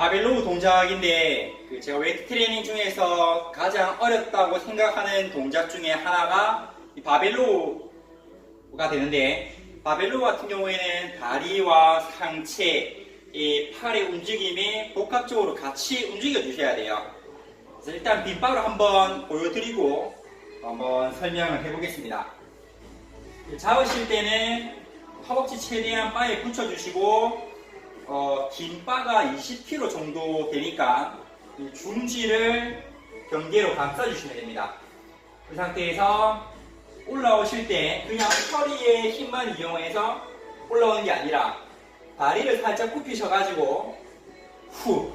바벨로우 동작인데 그 제가 웨이트 트레이닝 중에서 가장 어렵다고 생각하는 동작 중에 하나가 이 바벨로우가 되는데 바벨로우 같은 경우에는 다리와 상체, 이 팔의 움직임이 복합적으로 같이 움직여 주셔야 돼요. 그래서 일단 빗바로 한번 보여드리고 한번 설명을 해보겠습니다. 잡으실 때는 허벅지 최대한 바에 붙여주시고 어, 긴 바가 20kg 정도 되니까 이 중지를 경계로 감싸주시면 됩니다. 그 상태에서 올라오실 때 그냥 허리의 힘만 이용해서 올라오는 게 아니라 다리를 살짝 굽히셔가지고 후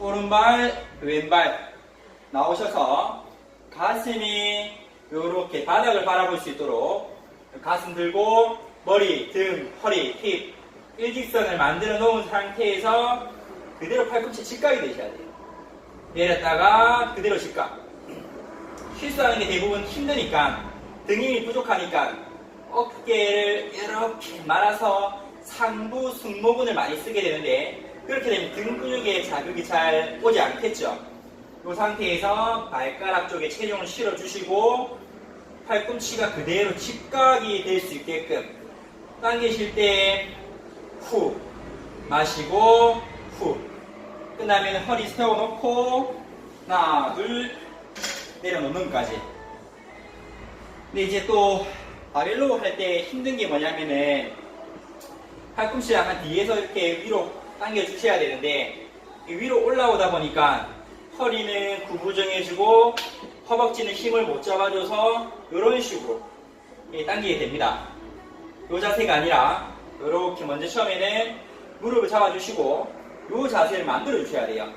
오른발 왼발 나오셔서 가슴이 이렇게 바닥을 바라볼 수 있도록 가슴 들고 머리, 등, 허리, 힙 일직선을 만들어 놓은 상태에서 그대로 팔꿈치 직각이 되셔야 돼요. 내렸다가 그대로 직각. 실수하는 게 대부분 힘드니까 등 힘이 부족하니까 어깨를 이렇게 말아서 상부 승모근을 많이 쓰게 되는데 그렇게 되면 등 근육에 자극이 잘 오지 않겠죠. 이 상태에서 발가락 쪽에 체중을 실어주시고 팔꿈치가 그대로 직각이 될 수 있게끔 당기실 때 후. 마시고 후. 끝나면 허리 세워놓고 하나 둘 내려놓는까지. 근데 이제 또 바벨로우 할때 힘든 게 뭐냐면은 팔꿈치 약간 뒤에서 이렇게 위로 당겨 주셔야 되는데 이 위로 올라오다 보니까 허리는 구부정해지고 허벅지는 힘을 못 잡아줘서 이런 식으로 예, 당기게 됩니다. 이 자세가 아니라 이렇게 먼저 처음에는 무릎을 잡아주시고 이 자세를 만들어 주셔야 돼요.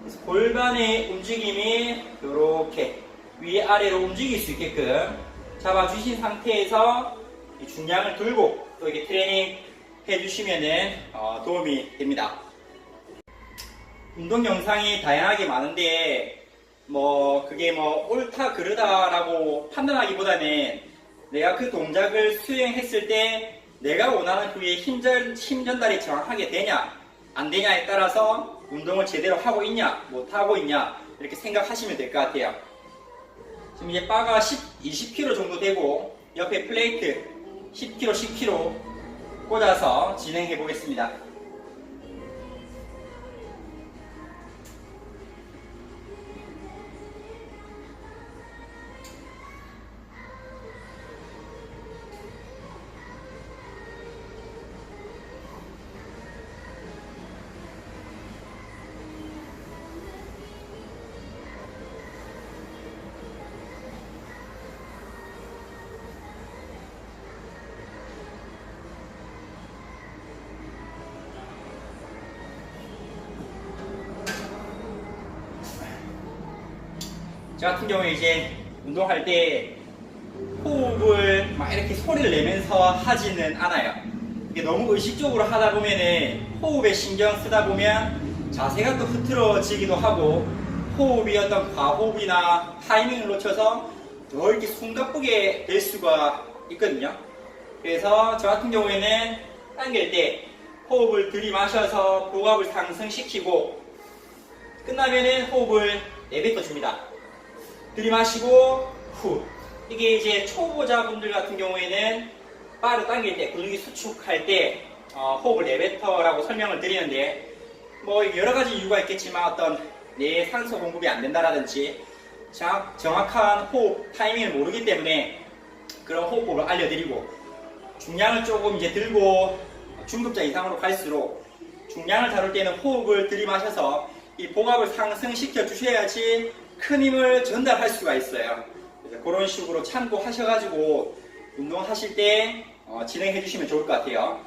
그래서 골반의 움직임이 이렇게 위아래로 움직일 수 있게끔 잡아주신 상태에서 이 중량을 들고 또 이게 트레이닝 해주시면은 어, 도움이 됩니다. 운동 영상이 다양하게 많은데 뭐 그게 뭐 옳다 그르다라고 판단하기보다는 내가 그 동작을 수행했을 때 내가 원하는 부위에 힘전, 힘 전달이 정확하게 되냐 안 되냐에 따라서 운동을 제대로 하고 있냐 못 하고 있냐 이렇게 생각하시면 될 것 같아요. 지금 이제 바가 10, 20kg 정도 되고 옆에 플레이트 10kg, 10kg 꽂아서 진행해 보겠습니다. 저 같은 경우에 이제 운동할 때 호흡을 막 이렇게 소리를 내면서 하지는 않아요. 이게 너무 의식적으로 하다 보면은 호흡에 신경 쓰다 보면 자세가 또 흐트러지기도 하고 호흡이 어떤 과호흡이나 타이밍을 놓쳐서 더 이렇게 숨가쁘게 될 수가 있거든요. 그래서 저 같은 경우에는 당길 때 호흡을 들이마셔서 복압을 상승시키고 끝나면은 호흡을 내뱉어 줍니다. 들이마시고 후. 이게 이제 초보자분들 같은 경우에는 바를 당길 때 근육이 수축할 때 어, 호흡을 내뱉어라고 설명을 드리는데 뭐 여러 가지 이유가 있겠지만 어떤 내 산소 공급이 안 된다라든지 정확, 정확한 호흡 타이밍을 모르기 때문에 그런 호흡법을 알려드리고 중량을 조금 이제 들고 중급자 이상으로 갈수록 중량을 다룰 때는 호흡을 들이마셔서 이 복압을 상승시켜 주셔야지 큰 힘을 전달할 수가 있어요. 그래서 그런 식으로 참고하셔가지고 운동하실 때 어, 진행해 주시면 좋을 것 같아요.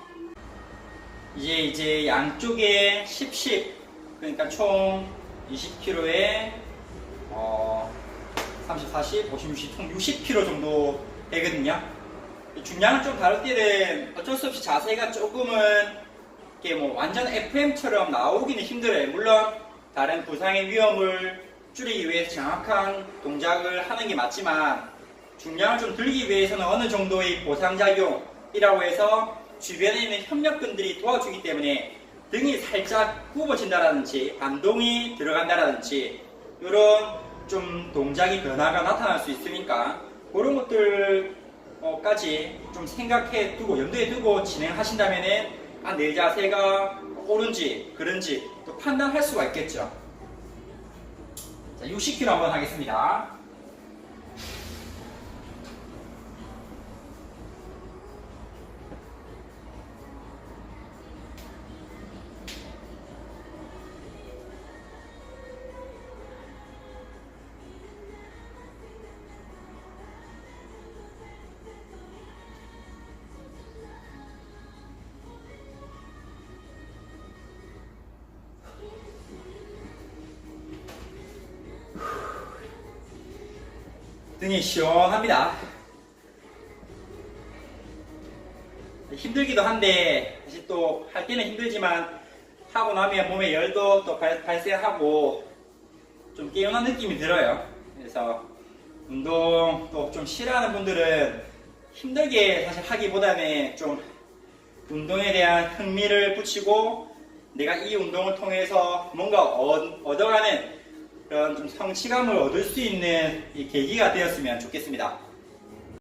이제 이제 양쪽에 10, 10 그러니까 총 20kg에 어, 30, 40, 50, 60, 총 60kg 정도 되거든요. 이 중량을 좀 다룰 때는 어쩔 수 없이 자세가 조금은 이렇게 뭐 완전 FM처럼 나오기는 힘들어요. 물론 다른 부상의 위험을 줄이기 위해서 정확한 동작을 하는 게 맞지만 중량을 좀 들기 위해서는 어느 정도의 보상작용이라고 해서 주변에 있는 협력근들이 도와주기 때문에 등이 살짝 굽어진다라든지 반동이 들어간다라든지 이런 좀 동작이 변화가 나타날 수 있으니까 그런 것들까지 좀 생각해 두고 염두에 두고 진행하신다면은 아, 내 자세가 옳은지 그런지 또 판단할 수가 있겠죠. 자, 60kg 한번 하겠습니다. 등이 시원합니다. 힘들기도 한데 사실 또 할 때는 힘들지만 하고 나면 몸에 열도 또 발, 발생하고 좀 개운한 느낌이 들어요. 그래서 운동 또 좀 싫어하는 분들은 힘들게 사실 하기보다는 좀 운동에 대한 흥미를 붙이고 내가 이 운동을 통해서 뭔가 얻- 얻어가는 그런 좀 성취감을 얻을 수 있는 이 계기가 되었으면 좋겠습니다.